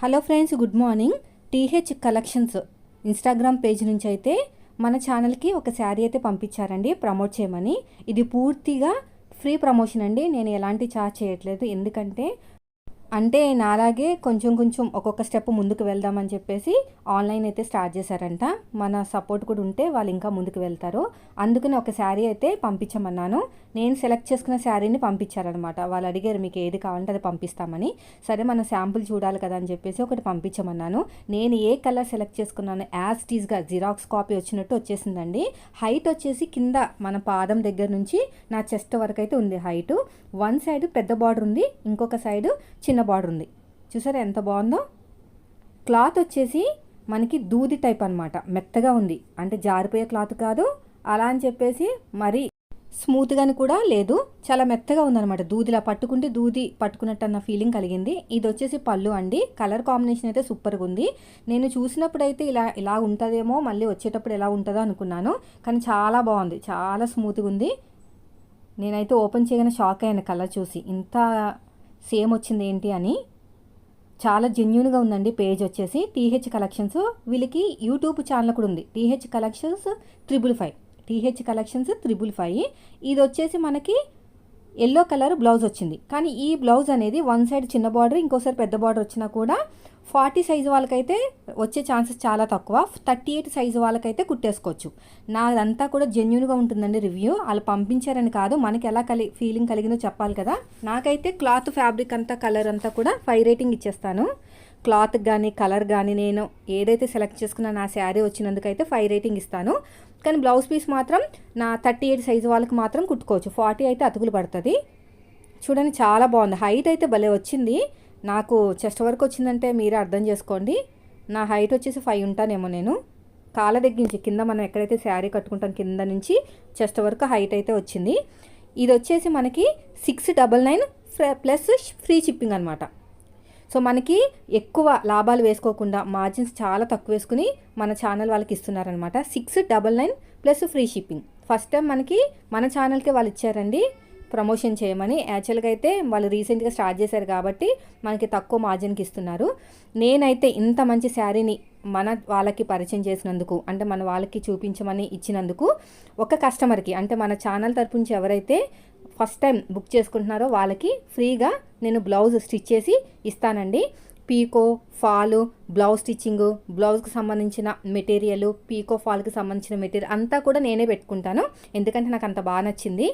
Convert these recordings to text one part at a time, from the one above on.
Hello friends good morning. TH collections Instagram page నుంచి అయితే మన ఛానల్కి ఒక శారీ అయితే పంపించారండి ప్రమోట్ చేయమని. ఇది పూర్తిగా ఫ్రీ ప్రమోషన్ అండి. నేను ఎలాంటి ఛార్జ్ చేయట్లేదు. ఎందుకంటే అంటే నాలాగే కొంచెం కొంచెం ఒక్కొక్క స్టెప్ ముందుకు వెళ్దామని చెప్పేసి ఆన్లైన్ అయితే స్టార్ట్ చేశారంట. మన సపోర్ట్ కూడా ఉంటే వాళ్ళు ఇంకా ముందుకు వెళ్తారు. అందుకని ఒక శారీ అయితే పంపించమన్నాను. నేను సెలెక్ట్ చేసుకున్న శారీని పంపించారనమాట వాళ్ళు అడిగారు మీకు ఏది కావాలంటే అది పంపిస్తామని. సరే మన శాంపుల్ చూడాలి కదా అని చెప్పేసి ఒకటి పంపించమన్నాను. నేను ఏ కలర్ సెలెక్ట్ చేసుకున్నాను యాజ్ టీజ్గా జిరాక్స్ కాపీ వచ్చినట్టు వచ్చేసిందండి. హైట్ వచ్చేసి కింద మన పాదం దగ్గర నుంచి నా చెస్ట్ వరకు అయితే ఉంది హైట్. వన్ సైడ్ పెద్ద బార్డర్ ఉంది ఇంకొక సైడ్ చిన్న బార్డర్ ఉంది. చూసారా ఎంత బాగుందో? క్లాత్ వచ్చేసి మనకి దూది టైప్ అనమాట మెత్తగా ఉంది. అంటే జారిపోయే క్లాత్ కాదు. అలా అని చెప్పేసి మరి స్మూత్గాని కూడా లేదు. చాలా మెత్తగా ఉందన్నమాట. దూదిలా పట్టుకుంటే దూది పట్టుకున్నట్టు అన్న ఫీలింగ్ కలిగింది. ఇది వచ్చేసి పళ్ళు అండి. కలర్ కాంబినేషన్ అయితే సూపర్గా ఉంది. నేను చూసినప్పుడు అయితే ఇలా ఇలా ఉంటుందేమో మళ్ళీ వచ్చేటప్పుడు ఎలా ఉంటుందో అనుకున్నాను. కానీ చాలా బాగుంది. చాలా స్మూత్గా ఉంది. నేనైతే ఓపెన్ చేయగానే షాక్ అయ్యాను కలర్ చూసి. ఇంత సేమ్ వచ్చింది ఏంటి అని చాలా జెన్యున్గా ఉందండి పేజ్ వచ్చేసి. టీహెచ్ కలెక్షన్స్ వీళ్ళకి యూట్యూబ్ ఛానల్ కూడా ఉంది. TH collections triple five. TH collections triple five. ఇది వచ్చేసి మనకి ఎల్లో కలర్ బ్లౌజ్ వచ్చింది. కానీ ఈ బ్లౌజ్ అనేది వన్ సైడ్ చిన్న బార్డర్ ఇంకోసారి పెద్ద బార్డర్ వచ్చినా కూడా ఫార్టీ సైజు వాళ్ళకైతే వచ్చే ఛాన్సెస్ చాలా తక్కువ. థర్టీ ఎయిట్ సైజు వాళ్ళకైతే కుట్టేసుకోవచ్చు. నాదంతా కూడా జెన్యున్గా ఉంటుందండి రివ్యూ వాళ్ళు పంపించారని కాదు మనకి ఎలా కలి ఫీలింగ్ కలిగిందో చెప్పాలి కదా. నాకైతే క్లాత్ ఫ్యాబ్రిక్ అంతా కలర్ అంతా కూడా ఫైవ్ రేటింగ్ ఇచ్చేస్తాను. క్లాత్ కానీ కలర్ కానీ నేను ఏదైతే సెలెక్ట్ చేసుకున్నా నా శారీ వచ్చినందుకైతే ఫైవ్ రేటింగ్ ఇస్తాను. కానీ బ్లౌజ్ పీస్ మాత్రం నా థర్టీ ఎయిట్ సైజు వాళ్ళకి మాత్రం కుట్టుకోవచ్చు. ఫార్టీ అయితే అతుకులు పడుతుంది. చూడండి చాలా బాగుంది. హైట్ అయితే భలే వచ్చింది. నాకు చెస్ట్ వరకు వచ్చిందంటే మీరే అర్థం చేసుకోండి. నా హైట్ వచ్చేసి ఫైవ్ ఉంటానేమో నేను. కాళ్ళ దగ్గర నుంచి కింద మనం ఎక్కడైతే శారీ కట్టుకుంటాం కింద నుంచి చెస్ట్ వరకు హైట్ అయితే వచ్చింది. ఇది వచ్చేసి మనకి six double nine plus free shipping అనమాట సో మనకి ఎక్కువ లాభాలు వేసుకోకుండా మార్జిన్స్ చాలా తక్కువ వేసుకుని మన ఛానల్ వాళ్ళకి ఇస్తున్నారనమాట six double nine plus free shipping. First time మనకి మన ఛానల్కే వాళ్ళు ఇచ్చారండి. ప్రమోషన్ చేయమని యాక్చువల్గా అయితే వాళ్ళు రీసెంట్గా స్టార్ట్ చేశారు కాబట్టి మనకి తక్కువ మార్జిన్కి ఇస్తున్నారు. నేనైతే ఇంత మంచి శారీని మన వాళ్ళకి పరిచయం చేసినందుకు అంటే మన వాళ్ళకి చూపించమని ఇచ్చినందుకు ఒక కస్టమర్కి అంటే మన ఛానల్ తరపు నుంచి ఎవరైతే ఫస్ట్ టైం బుక్ చేసుకుంటున్నారో వాళ్ళకి ఫ్రీగా నేను బ్లౌజ్ స్టిచ్ చేసి ఇస్తానండి. పీకో ఫాలు బ్లౌజ్ స్టిచ్చింగ్ బ్లౌజ్కి సంబంధించిన మెటీరియల్ పీకో ఫాల్కి సంబంధించిన మెటీరియల్ అంతా కూడా నేనే పెట్టుకుంటాను. ఎందుకంటే నాకు అంత బాగా నచ్చింది.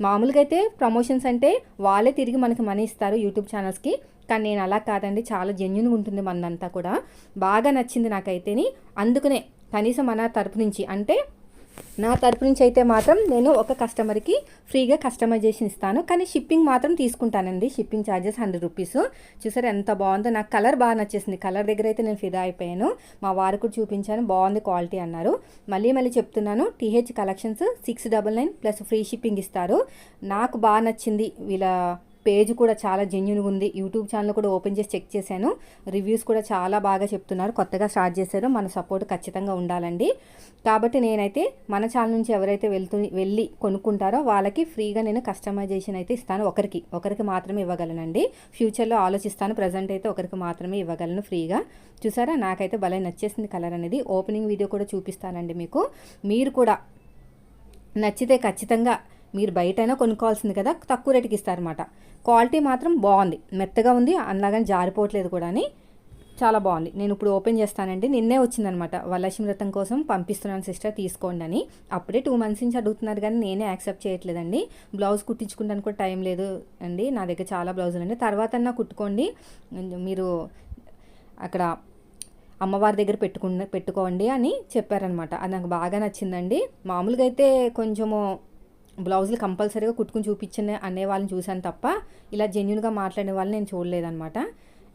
మామూలుగా అయితే ప్రమోషన్స్ అంటే వాళ్ళే తిరిగి మనకి మనీ ఇస్తారు యూట్యూబ్ ఛానల్స్కి. కానీ నేను అలా కాదండి. చాలా జెన్యున్గా ఉంటుంది మనదంతా కూడా. బాగా నచ్చింది నాకైతేని. అందుకనే కనీసం మన తరపు నుంచి అంటే నా తరపు నుంచి అయితే మాత్రం నేను ఒక కస్టమర్కి ఫ్రీగా కస్టమైజేషన్ ఇస్తాను. కానీ షిప్పింగ్ మాత్రం తీసుకుంటానండి. Shipping charges hundred rupees. చూసారు ఎంత బాగుందో. నాకు కలర్ బాగా నచ్చేసింది. కలర్ దగ్గర అయితే నేను ఫిదా అయిపోయాను. మా వారు కూడా చూపించాను. బాగుంది క్వాలిటీ అన్నారు. మళ్ళీ మళ్ళీ చెప్తున్నాను. TH collections six double nine plus free shipping ఇస్తారు. నాకు బాగా నచ్చింది. వీళ్ళ పేజ్ కూడా చాలా జెన్యున్గా ఉంది. యూట్యూబ్ ఛానల్ కూడా ఓపెన్ చేసి చెక్ చేశాను. రివ్యూస్ కూడా చాలా బాగా చెప్తున్నారు. కొత్తగా స్టార్ట్ చేశారు. మన సపోర్ట్ ఖచ్చితంగా ఉండాలండి. కాబట్టి నేనైతే మన ఛానల్ నుంచి ఎవరైతే వెళ్తూ వెళ్ళి కొనుక్కుంటారో వాళ్ళకి ఫ్రీగా నేను కస్టమైజేషన్ అయితే ఇస్తాను ఒకరికి. ఒకరికి మాత్రమే ఇవ్వగలనండి. ఫ్యూచర్లో ఆలోచిస్తాను. ప్రజెంట్ అయితే ఒకరికి మాత్రమే ఇవ్వగలను ఫ్రీగా చూసారా? నాకైతే భలే నచ్చేసింది కలర్ అనేది. ఓపెనింగ్ వీడియో కూడా చూపిస్తానండి మీకు. మీరు కూడా నచ్చితే ఖచ్చితంగా మీరు బయటైనా కొనుక్కోవాల్సింది కదా తక్కువ రేటుకి ఇస్తారనమాట క్వాలిటీ మాత్రం బాగుంది. మెత్తగా ఉంది అలాగని జారిపోవట్లేదు కూడా అని చాలా బాగుంది. నేను ఇప్పుడు ఓపెన్ చేస్తానండి. నిన్నే వచ్చిందనమాట వరలక్ష్మి వ్రతం కోసం పంపిస్తున్నాను సిస్టర్ తీసుకోండి అని. అప్పుడే టూ మంత్స్ నుంచి అడుగుతున్నారు కానీ నేనే యాక్సెప్ట్ చేయట్లేదండి. బ్లౌజ్ కుట్టించుకుంటానికి కూడా టైం లేదు అండి. నా దగ్గర చాలా బ్లౌజులు అండి తర్వాత కుట్టుకోండి. మీరు అక్కడ అమ్మవారి దగ్గర పెట్టుకున్న పెట్టుకోండి అని చెప్పారనమాట అది నాకు బాగా నచ్చిందండి. మామూలుగా అయితే కొంచెము బ్లౌజులు కంపల్సరీగా కుట్టుకుని చూపించిన అనే వాళ్ళని చూశాను తప్ప ఇలా జెన్యున్గా మాట్లాడే వాళ్ళని నేను చూడలేదనమాట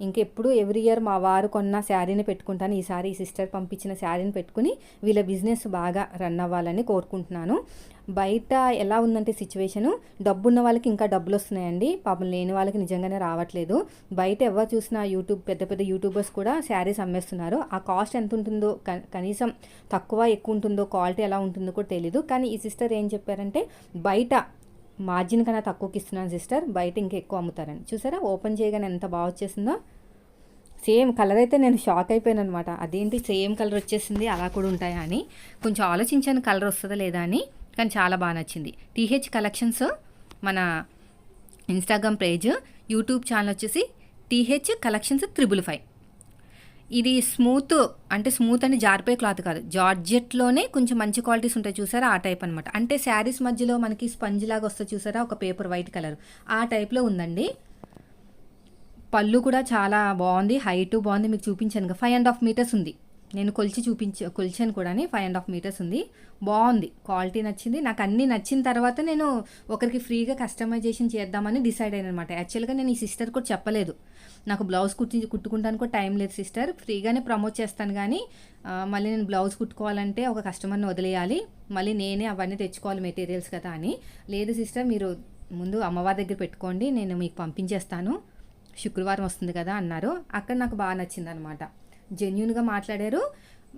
ఇంకెప్పుడు ఎవ్రీ ఇయర్ మా వారు కొన్న శారీని పెట్టుకుంటాను. ఈసారి ఈ సిస్టర్ పంపించిన శారీని పెట్టుకుని వీళ్ళ బిజినెస్ బాగా రన్ అవ్వాలని కోరుకుంటున్నాను. బయట ఎలా ఉందంటే సిచ్యువేషను డబ్బున్న వాళ్ళకి ఇంకా డబ్బులు వస్తున్నాయండి పాపం లేని వాళ్ళకి నిజంగానే రావట్లేదు. బయట ఎవరు చూసినా యూట్యూబ్ పెద్ద పెద్ద యూట్యూబర్స్ కూడా శారీస్ అమ్మేస్తున్నారు. ఆ కాస్ట్ ఎంత ఉంటుందో కనీసం తక్కువ ఎక్కువ ఉంటుందో క్వాలిటీ ఎలా ఉంటుందో కూడా తెలీదు. కానీ ఈ సిస్టర్ ఏం చెప్పారంటే బయట మార్జిన్ కన్నా తక్కువకి ఇస్తున్నాను సిస్టర్. బయట ఇంకా ఎక్కువ అమ్ముతారని. చూసారా? ఓపెన్ చేయగానే ఎంత బాగా వచ్చేసిందో. సేమ్ కలర్ అయితే నేను షాక్ అయిపోయాను అనమాట అదేంటి సేమ్ కలర్ వచ్చేసింది అలా కూడా ఉంటాయా అని. కొంచెం ఆలోచించాను కలర్ వస్తుందా లేదా అని కానీ చాలా బాగా నచ్చింది. టీహెచ్ కలెక్షన్స్ మన ఇన్స్టాగ్రామ్ పేజ్ యూట్యూబ్ ఛానల్ వచ్చేసి టీహెచ్ కలెక్షన్స్ త్రిబుల్ ఫైవ్. ఇది స్మూత్ అంటే స్మూత్ అని జారిపోయే క్లాత్ కాదు. జార్జెట్లోనే కొంచెం మంచి క్వాలిటీస్ ఉంటాయి చూసారా? ఆ టైప్ అనమాట అంటే శారీస్ మధ్యలో మనకి స్పంజ్ లాగా వస్తుంది చూసారా? ఒక పేపర్ వైట్ కలర్. ఆ టైప్లో ఉందండి. పళ్ళు కూడా చాలా బాగుంది హైట్ బాగుంది మీకు చూపించాను ఫైవ్ అండ్ హాఫ్ మీటర్స్ ఉంది. నేను కొలిచి చూపించ కొలిచాను కూడా ఫైవ్ అండ్ హాఫ్ మీటర్స్ ఉంది. బాగుంది. క్వాలిటీ నచ్చింది. నాకు అన్నీ నచ్చిన తర్వాత నేను ఒకరికి ఫ్రీగా కస్టమైజేషన్ చేద్దామని డిసైడ్ అయ్యాను అనమాట యాక్చువల్గా నేను ఈ సిస్టర్ కూడా చెప్పలేదు. నాకు బ్లౌజ్ కుట్టి కుట్టుకుంటాను కూడా టైం లేదు సిస్టర్ ఫ్రీగానే ప్రమోట్ చేస్తాను కానీ మళ్ళీ నేను బ్లౌజ్ కుట్టుకోవాలంటే ఒక కస్టమర్ని వదిలేయాలి. మళ్ళీ నేనే అవన్నీ తెచ్చుకోవాలి మెటీరియల్స్ కదా అని. లేదు సిస్టర్ మీరు ముందు అమ్మవారి దగ్గర పెట్టుకోండి. నేను మీకు పంపించేస్తాను. శుక్రవారం వస్తుంది కదా అన్నారు. అక్కడ నాకు బాగా నచ్చింది అనమాట జెన్యున్గా మాట్లాడారు.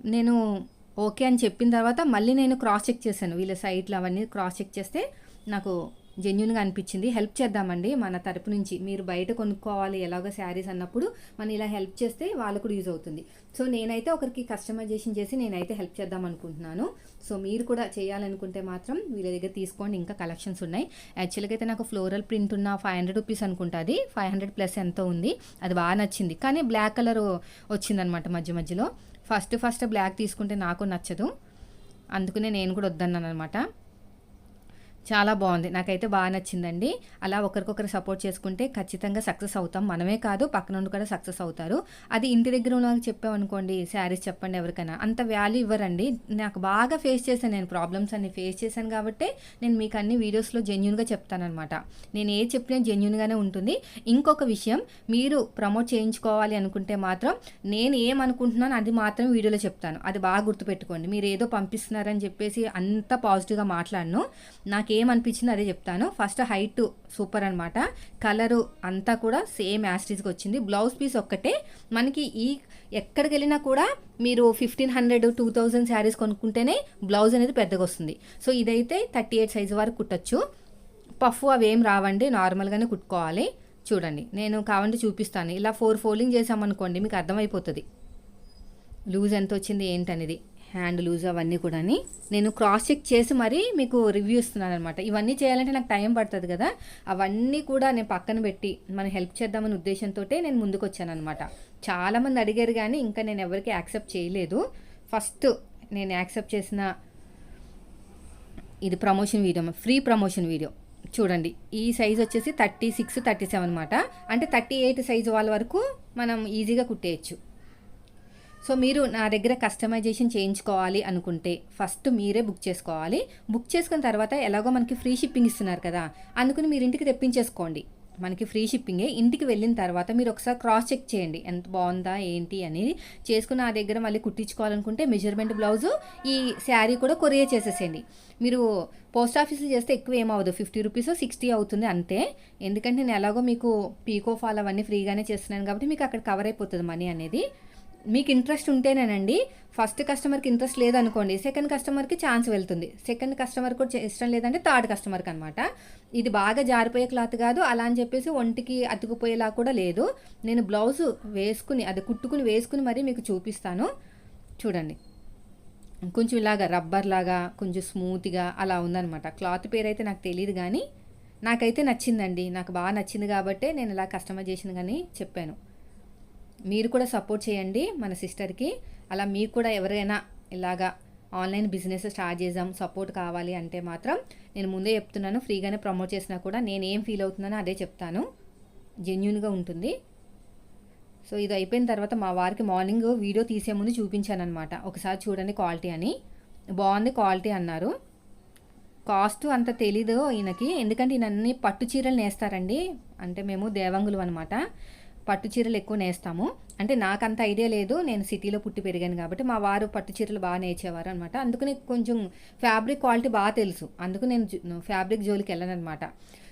నేను ఓకే అని చెప్పిన తర్వాత మళ్ళీ నేను క్రాస్ చెక్ చేశాను. వీళ్ళ సైట్లు అవన్నీ క్రాస్ చెక్ చేస్తే నాకు జెన్యున్గా అనిపించింది. హెల్ప్ చేద్దామండి. మన తరపు నుంచి మీరు బయట కొనుక్కోవాలి ఎలాగో శారీస్ అన్నప్పుడు మనం ఇలా హెల్ప్ చేస్తే వాళ్ళకు కూడా యూజ్ అవుతుంది. సో నేనైతే ఒకరికి కస్టమైజేషన్ చేసి నేనైతే హెల్ప్ చేద్దాం అనుకుంటున్నాను. సో మీరు కూడా చేయాలనుకుంటే మాత్రం వీళ్ళ దగ్గర తీసుకోండి. ఇంకా కలెక్షన్స్ ఉన్నాయి. యాక్చువల్గా అయితే నాకు ఫ్లోరల్ ప్రింట్ ఉన్న ఫైవ్ హండ్రెడ్ రూపీస్ అనుకుంటుంది ఫైవ్ హండ్రెడ్ ప్లస్ ఎంత ఉంది. అది బాగా నచ్చింది. కానీ బ్లాక్ కలర్ వచ్చిందనమాట మధ్య మధ్యలో. ఫస్ట్ ఫస్ట్ బ్లాక్ తీసుకుంటే నాకు నచ్చదు. అందుకనే నేను కూడా వద్దన్నాను అనమాట చాలా బాగుంది. నాకైతే బాగా నచ్చిందండి. అలా ఒకరికొకరు సపోర్ట్ చేసుకుంటే ఖచ్చితంగా సక్సెస్ అవుతాం. మనమే కాదు పక్కన నుండి కూడా సక్సెస్ అవుతారు. అది ఇంటి దగ్గర ఉన్న చెప్పామనుకోండి శారీస్ చెప్పండి ఎవరికైనా. అంత వాల్యూ ఇవ్వరండి. నాకు బాగా ఫేస్ చేశాను నేను. ప్రాబ్లమ్స్ అన్ని ఫేస్ చేశాను కాబట్టి నేను మీకు అన్ని వీడియోస్లో జెన్యున్గా చెప్తానమాట నేను ఏ చెప్పినా జెన్యున్గానే ఉంటుంది. ఇంకొక విషయం మీరు ప్రమోట్ చేయించుకోవాలి అనుకుంటే మాత్రం నేను ఏమనుకుంటున్నాను అది మాత్రం వీడియోలో చెప్తాను. అది బాగా గుర్తుపెట్టుకోండి. మీరు ఏదో పంపిస్తున్నారని చెప్పేసి అంత పాజిటివ్గా మాట్లాడను. నాకు ఏమనిపించిందో అదే చెప్తాను. ఫస్ట్ హైట్ సూపర్ అనమాట కలరు అంతా కూడా సేమ్ యాస్టీస్గా వచ్చింది. బ్లౌజ్ పీస్ ఒక్కటే. మనకి ఈ ఎక్కడికి వెళ్ళినా కూడా మీరు fifteen hundred two thousand saris కొనుక్కుంటేనే blouse అనేది పెద్దగా వస్తుంది. సో ఇదైతే థర్టీ ఎయిట్ సైజు వరకు కుట్టచ్చు. పఫ్ అవేం రావండి. నార్మల్గానే కుట్టుకోవాలి. చూడండి. నేను కావండి చూపిస్తాను. ఇలా ఫోర్ ఫోల్డింగ్ చేసామనుకోండి మీకు అర్థమైపోతుంది. లూజ్ ఎంత వచ్చింది ఏంటనేది. హ్యాండ్ లూజ్ అవన్నీ కూడా నేను క్రాస్ చెక్ చేసి మరీ మీకు రివ్యూ ఇస్తున్నాను అనమాట ఇవన్నీ చేయాలంటే నాకు టైం పడుతుంది కదా. అవన్నీ కూడా నేను పక్కన పెట్టి మనం హెల్ప్ చేద్దామనే ఉద్దేశంతో నేను ముందుకు వచ్చాను అనమాట చాలామంది అడిగారు కానీ ఇంకా నేను ఎవరికి యాక్సెప్ట్ చేయలేదు. ఫస్ట్ నేను యాక్సెప్ట్ చేసిన ఇది promotion video free promotion video. చూడండి ఈ సైజ్ వచ్చేసి థర్టీ సిక్స్ థర్టీ సెవెన్ అనమాట అంటే థర్టీ ఎయిట్ సైజు వాళ్ళ వరకు మనం ఈజీగా కుట్టేయచ్చు. సో మీరు నా దగ్గర కస్టమైజేషన్ చేయించుకోవాలి అనుకుంటే ఫస్ట్ మీరే బుక్ చేసుకోవాలి. బుక్ చేసుకున్న తర్వాత ఎలాగో మనకి ఫ్రీ షిప్పింగ్ ఇస్తున్నారు కదా అందుకని మీరు ఇంటికి తెప్పించేసుకోండి. మనకి ఫ్రీ షిప్పింగే ఇంటికి వెళ్ళిన తర్వాత మీరు ఒకసారి క్రాస్ చెక్ చేయండి. ఎంత బాగుందా ఏంటి అనేది చేసుకుని నా దగ్గర మళ్ళీ కుట్టించుకోవాలనుకుంటే మెజర్మెంట్ బ్లౌజు ఈ శారీ కూడా కొరియర్ చేసేసేయండి. మీరు పోస్ట్ ఆఫీస్లో చేస్తే ఎక్కువ ఏమవుదు ఫిఫ్టీ రూపీస్ సిక్స్టీ అవుతుంది అంతే. ఎందుకంటే నేను ఎలాగో మీకు పీకో ఫాల్ అవన్నీ ఫ్రీగానే చేస్తున్నాను కాబట్టి మీకు అక్కడ కవర్ అయిపోతుంది మనీ అనేది. మీకు ఇంట్రెస్ట్ ఉంటేనేనండి ఫస్ట్ కస్టమర్కి ఇంట్రెస్ట్ లేదనుకోండి సెకండ్ కస్టమర్కి ఛాన్స్ వెళ్తుంది. సెకండ్ కస్టమర్ కూడా ఇష్టం లేదంటే థర్డ్ కస్టమర్కి అనమాట ఇది బాగా జారిపోయే క్లాత్ కాదు అలా అని చెప్పేసి ఒంటికి అతుకుపోయేలా కూడా లేదు. నేను బ్లౌజ్ వేసుకుని అది కుట్టుకుని వేసుకుని మరీ మీకు చూపిస్తాను. చూడండి. కొంచెం ఇలాగా రబ్బర్ లాగా కొంచెం స్మూత్గా అలా ఉందనమాట క్లాత్ పేరు అయితే నాకు తెలియదు కానీ నాకైతే నచ్చిందండి. నాకు బాగా నచ్చింది కాబట్టే నేను ఇలా కస్టమైజేషన్ కానీ చెప్పాను. మీరు కూడా సపోర్ట్ చేయండి మన సిస్టర్కి అలా మీకు కూడా ఎవరైనా ఇలాగా ఆన్లైన్ బిజినెస్ స్టార్ట్ చేద్దాం సపోర్ట్ కావాలి అంటే మాత్రం నేను ముందే చెప్తున్నాను ఫ్రీగానే ప్రమోట్ చేసినా కూడా నేను ఏం ఫీల్ అవుతున్నానో అదే చెప్తాను. జెన్యున్గా ఉంటుంది. సో ఇది అయిపోయిన తర్వాత మా వారికి మార్నింగ్ వీడియో తీసే ముందు చూపించాను అనమాట ఒకసారి చూడండి క్వాలిటీ అని. బాగుంది క్వాలిటీ అన్నారు. కాస్ట్ అంత తెలీదు ఈయనకి. ఎందుకంటే ఈయన అన్ని పట్టు చీరలు నేస్తారండి. అంటే మేము దేవంగులు అనమాట పట్టు చీరలు ఎక్కువ నేస్తాము. అంటే నాకు అంత ఐడియా లేదు నేను సిటీలో పుట్టి పెరిగాను కాబట్టి మా వారు పట్టు చీరలు బాగా నేర్చేవారు అనమాట అందుకని కొంచెం ఫ్యాబ్రిక్ క్వాలిటీ బాగా తెలుసు. అందుకు నేను ఫ్యాబ్రిక్ జోలికి వెళ్ళను అనమాట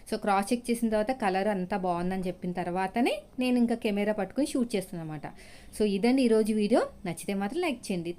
సో క్రాస్ చెక్ చేసిన తర్వాత కలర్ అంతా బాగుందని చెప్పిన తర్వాతనే నేను ఇంకా కెమెరా పట్టుకుని షూట్ చేస్తాను అనమాట సో ఇదండి ఈరోజు వీడియో. నచ్చితే మాత్రం లైక్ చేయండి.